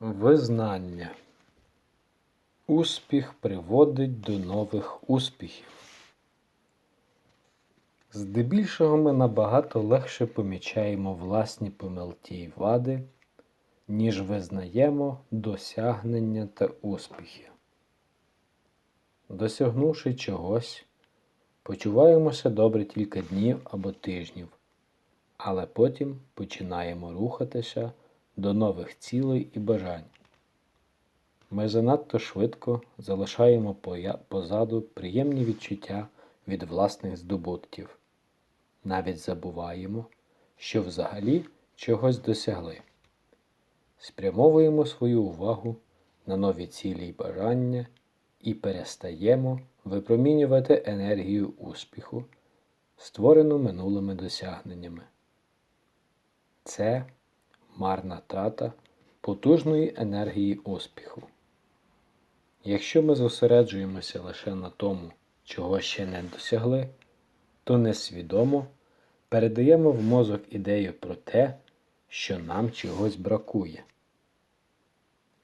Визнання. Успіх приводить до нових успіхів. Здебільшого ми набагато легше помічаємо власні помилки й вади, ніж визнаємо досягнення та успіхи. Досягнувши чогось, почуваємося добре кілька днів або тижнів, але потім починаємо рухатися до нових цілей і бажань. Ми занадто швидко залишаємо позаду приємні відчуття від власних здобутків. Навіть забуваємо, що взагалі чогось досягли. Спрямовуємо свою увагу на нові цілі й бажання і перестаємо випромінювати енергію успіху, створену минулими досягненнями. Це марна трата потужної енергії успіху. Якщо ми зосереджуємося лише на тому, чого ще не досягли, то несвідомо передаємо в мозок ідею про те, що нам чогось бракує.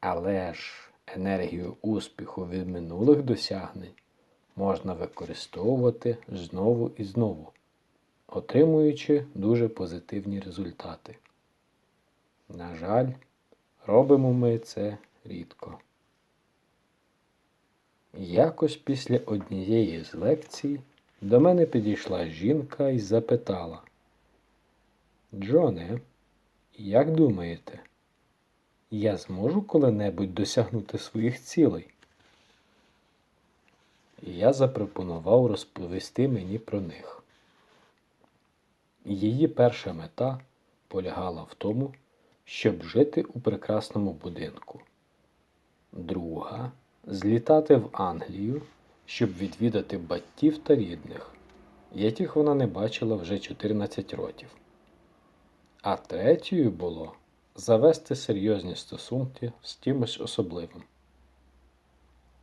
Але ж енергію успіху від минулих досягнень можна використовувати знову і знову, отримуючи дуже позитивні результати. На жаль, робимо ми це рідко. Якось після однієї з лекцій до мене підійшла жінка і запитала: Джоне, як думаєте, я зможу коли-небудь досягнути своїх цілей? І я запропонував розповісти мені про них. Її перша мета полягала в тому, щоб жити у прекрасному будинку. Друга злітати в Англію, щоб відвідати батьків та рідних, яких вона не бачила вже 14 років. А третьою було завести серйозні стосунки з кимось особливим.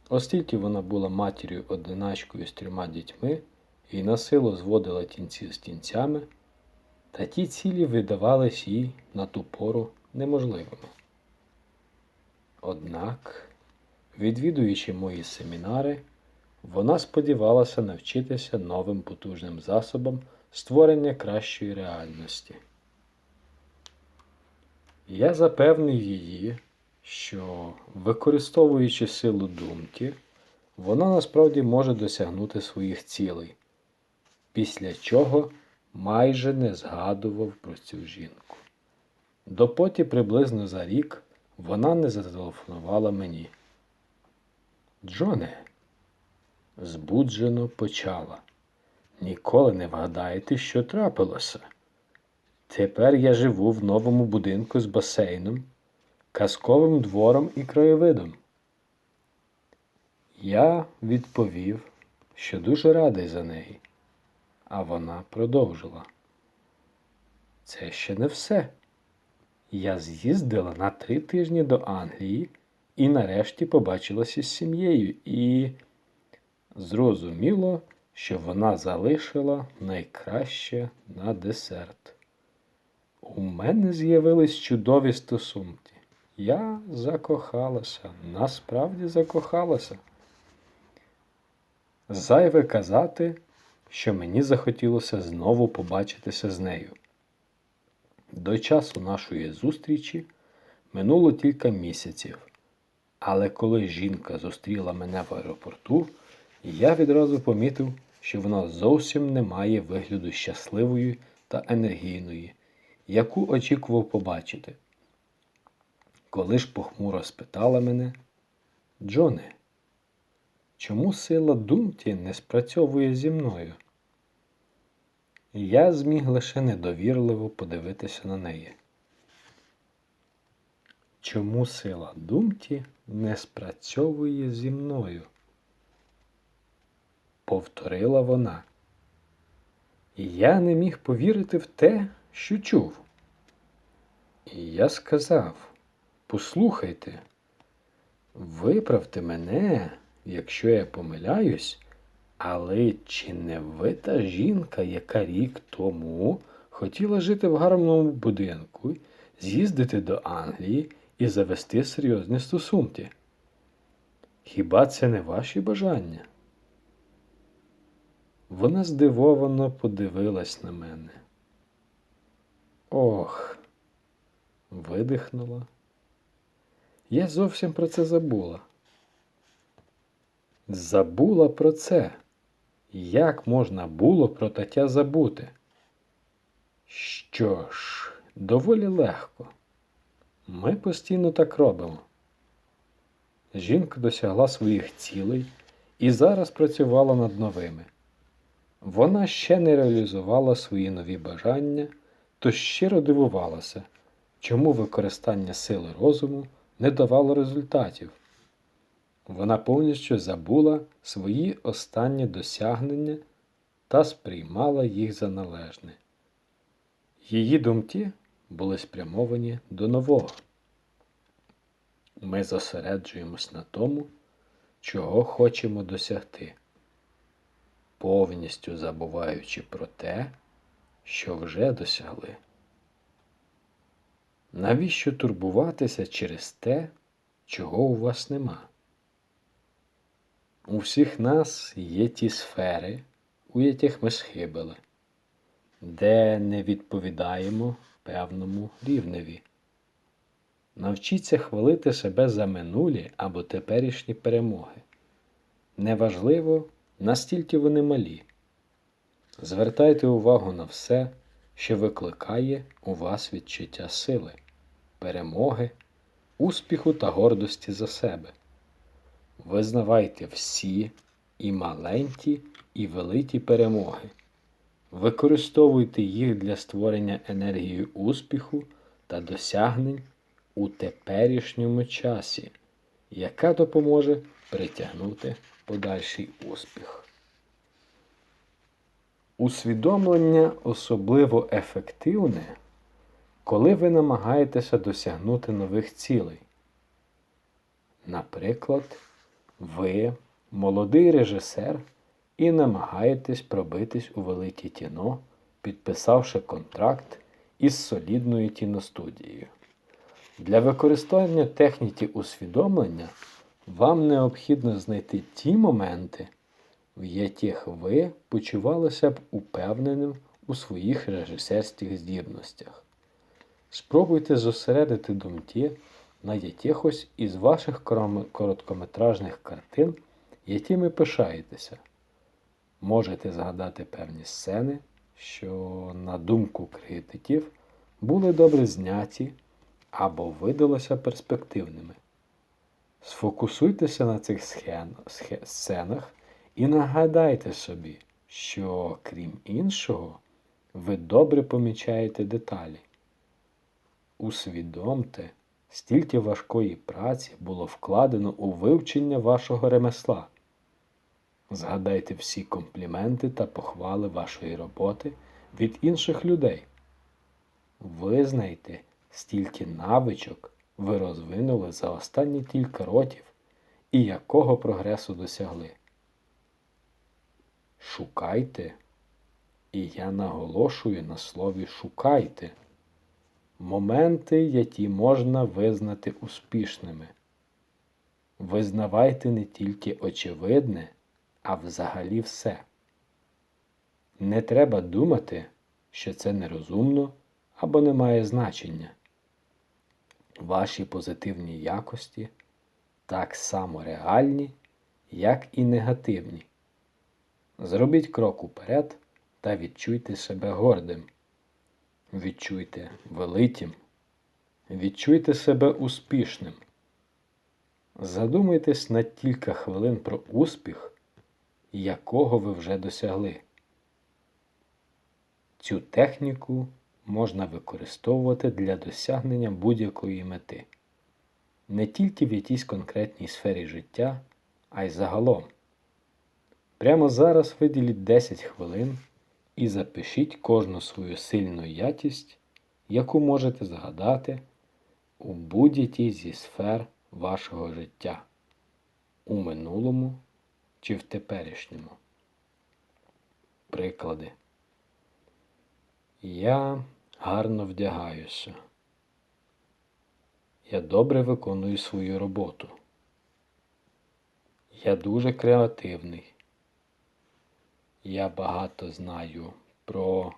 Оскільки вона була матір'ю одиначкою з трьома дітьми і насилу зводила кінці з кінцями, та ті цілі видавались їй на ту пору неможливими. Однак, відвідуючи мої семінари, вона сподівалася навчитися новим потужним засобам створення кращої реальності. Я запевнив її, що, використовуючи силу думки, вона насправді може досягнути своїх цілей, після чого майже не згадував про цю жінку. Допоті приблизно за рік вона не зателефонувала мені. Джоне, збуджено почала. Ніколи не вгадаєте, що трапилося. Тепер я живу в новому будинку з басейном, казковим двором і краєвидом. Я відповів, що дуже радий за неї, а вона продовжила. Це ще не все. Я з'їздила на три тижні до Англії і нарешті побачилася з сім'єю і зрозуміло, що вона залишила найкраще на десерт. У мене з'явились чудові стосунки. Я закохалася, насправді закохалася. Зайве казати, що мені захотілося знову побачитися з нею. До часу нашої зустрічі минуло кілька місяців, але коли жінка зустріла мене в аеропорту, я відразу помітив, що вона зовсім не має вигляду щасливої та енергійної, яку очікував побачити. Коли ж похмуро спитала мене, Джоне, чому сила думки не спрацьовує зі мною? Я зміг лише недовірливо подивитися на неї. Чому сила думки не спрацьовує зі мною? Повторила вона. І я не міг повірити в те, що чув. І я сказав: Послухайте, виправте мене, якщо я помиляюсь, але чи не ви та жінка, яка рік тому хотіла жити в гарному будинку, з'їздити до Англії і завести серйозні стосунки. Хіба це не ваші бажання? Вона здивовано подивилась на мене. Ох, видихнула. Я зовсім про це забула. Забула про це. Як можна було про таке забути? Що ж, доволі легко. Ми постійно так робимо. Жінка досягла своїх цілей і зараз працювала над новими. Вона ще не реалізувала свої нові бажання, то щиро дивувалася, чому використання сили розуму не давало результатів. Вона повністю забула свої останні досягнення та сприймала їх за належне. Її думки були спрямовані до нового. Ми зосереджуємось на тому, чого хочемо досягти, повністю забуваючи про те, що вже досягли. Навіщо турбуватися через те, чого у вас нема? У всіх нас є ті сфери, у яких ми схибили, де не відповідаємо певному рівневі. Навчіться хвалити себе за минулі або теперішні перемоги. Неважливо, настільки вони малі. Звертайте увагу на все, що викликає у вас відчуття сили, перемоги, успіху та гордості за себе. Визнавайте всі і маленькі, і великі перемоги. Використовуйте їх для створення енергії успіху та досягнень у теперішньому часі, яка допоможе притягнути подальший успіх. Усвідомлення особливо ефективне, коли ви намагаєтеся досягнути нових цілей. Наприклад, ви молодий режисер і намагаєтесь пробитись у велике кіно, підписавши контракт із солідною кіностудією. Для використання техніки усвідомлення вам необхідно знайти ті моменти, в яких ви почувалися б упевненим у своїх режисерських здібностях. Спробуйте зосередити думки на якихось із ваших короткометражних картин, якими пишаєтеся. Можете згадати певні сцени, що, на думку критиків, були добре зняті або видалися перспективними. Сфокусуйтеся на цих схен- схе- сценах і нагадайте собі, що, крім іншого, ви добре помічаєте деталі. Усвідомте, стільки важкої праці було вкладено у вивчення вашого ремесла. Згадайте всі компліменти та похвали вашої роботи від інших людей. Визнайте, стільки навичок ви розвинули за останні кілька років і якого прогресу досягли. Шукайте, і я наголошую на слові шукайте моменти, які можна визнати успішними. Визнавайте не тільки очевидне, а взагалі все. Не треба думати, що це нерозумно або не має значення. Ваші позитивні якості так само реальні, як і негативні. Зробіть крок уперед та відчуйте себе гордим. Відчуйте великим. Відчуйте себе успішним. Задумайтесь на кілька хвилин про успіх, якого ви вже досягли. Цю техніку можна використовувати для досягнення будь-якої мети, не тільки в якійсь конкретній сфері життя, а й загалом. Прямо зараз виділіть 10 хвилин і запишіть кожну свою сильну якість, яку можете згадати у будь-якій зі сфер вашого життя, у минулому чи в теперішньому. Приклади. Я гарно вдягаюся. Я добре виконую свою роботу. Я дуже креативний. Я багато знаю про.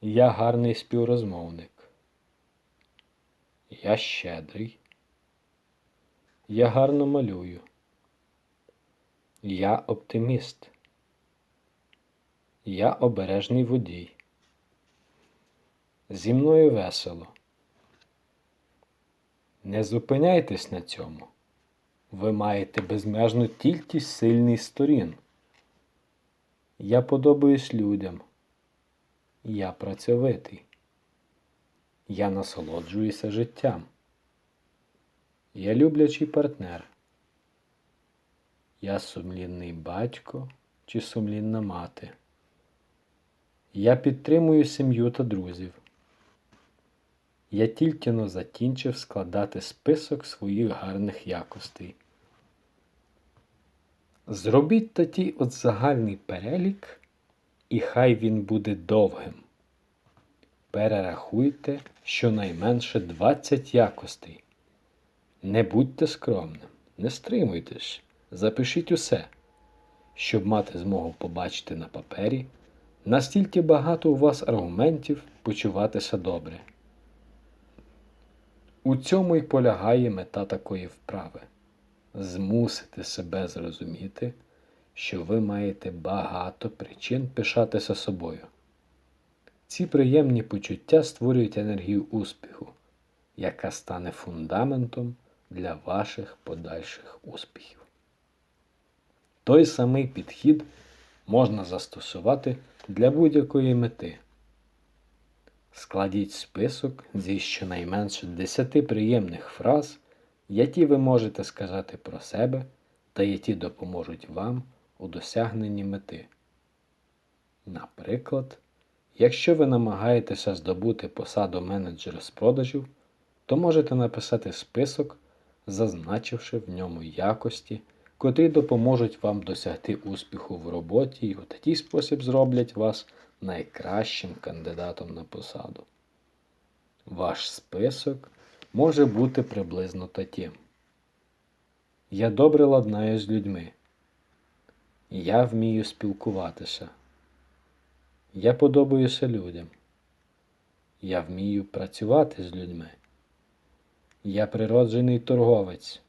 Я гарний співрозмовник. Я щедрий. Я гарно малюю. Я оптиміст. Я обережний водій. Зі мною весело. Не зупиняйтесь на цьому. Ви маєте безмежну кількість сильних сторін. Я подобаюсь людям. Я працьовитий. Я насолоджуюся життям. Я люблячий партнер. Я сумлінний батько чи сумлінна мати. Я підтримую сім'ю та друзів. Я тільки но закінчив складати список своїх гарних якостей. Зробіть тоді от загальний перелік, і хай він буде довгим. Перерахуйте щонайменше 20 якостей. Не будьте скромним, не стримуйтесь, запишіть усе, щоб мати змогу побачити на папері, настільки багато у вас аргументів почуватися добре. У цьому й полягає мета такої вправи змусити себе зрозуміти, що ви маєте багато причин пишатися собою. Ці приємні почуття створюють енергію успіху, яка стане фундаментом для ваших подальших успіхів. Той самий підхід можна застосувати для будь-якої мети. Складіть список зі щонайменше 10 приємних фраз, які ви можете сказати про себе та які допоможуть вам у досягненні мети. Наприклад, якщо ви намагаєтеся здобути посаду менеджера з продажів, то можете написати список, зазначивши в ньому якості, котрі допоможуть вам досягти успіху в роботі і у такий спосіб зроблять вас найкращим кандидатом на посаду. Ваш список може бути приблизно таким. Я добре ладнаю з людьми. Я вмію спілкуватися. Я подобаюся людям. Я вмію працювати з людьми. Я природжений торговець.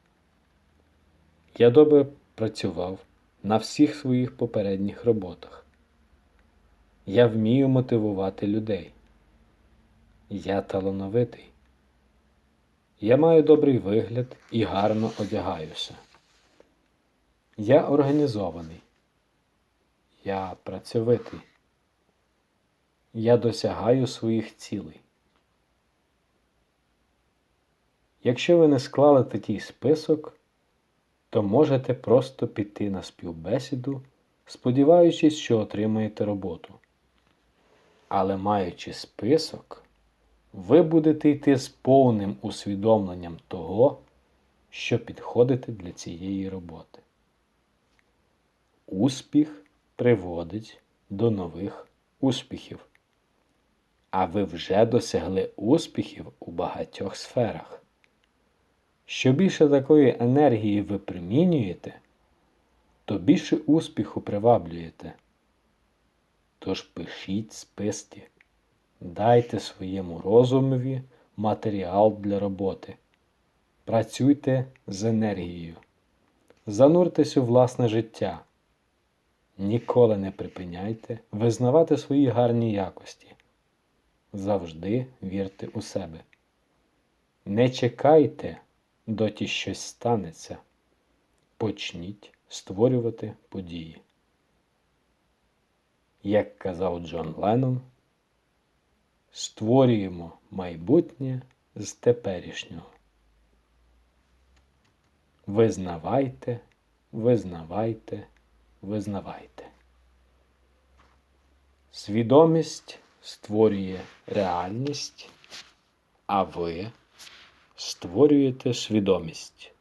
Я добре працював на всіх своїх попередніх роботах. Я вмію мотивувати людей. Я талановитий. Я маю добрий вигляд і гарно одягаюся. Я організований. Я працьовитий. Я досягаю своїх цілей. Якщо ви не склали такий список, то можете просто піти на співбесіду, сподіваючись, що отримаєте роботу. Але маючи список, ви будете йти з повним усвідомленням того, що підходите для цієї роботи. Успіх приводить до нових успіхів. А ви вже досягли успіхів у багатьох сферах. Що більше такої енергії ви примінюєте, то більше успіху приваблюєте. Тож пишіть списки, дайте своєму розумові матеріал для роботи. Працюйте з енергією. Зануртесь у власне життя. Ніколи не припиняйте визнавати свої гарні якості. Завжди вірте у себе. Не чекайте, доті щось станеться. Почніть створювати події. Як казав Джон Леннон, створюємо майбутнє з теперішнього. Визнавайте, визнавайте, визнавайте. Свідомість створює реальність, а ви створюєте свідомість.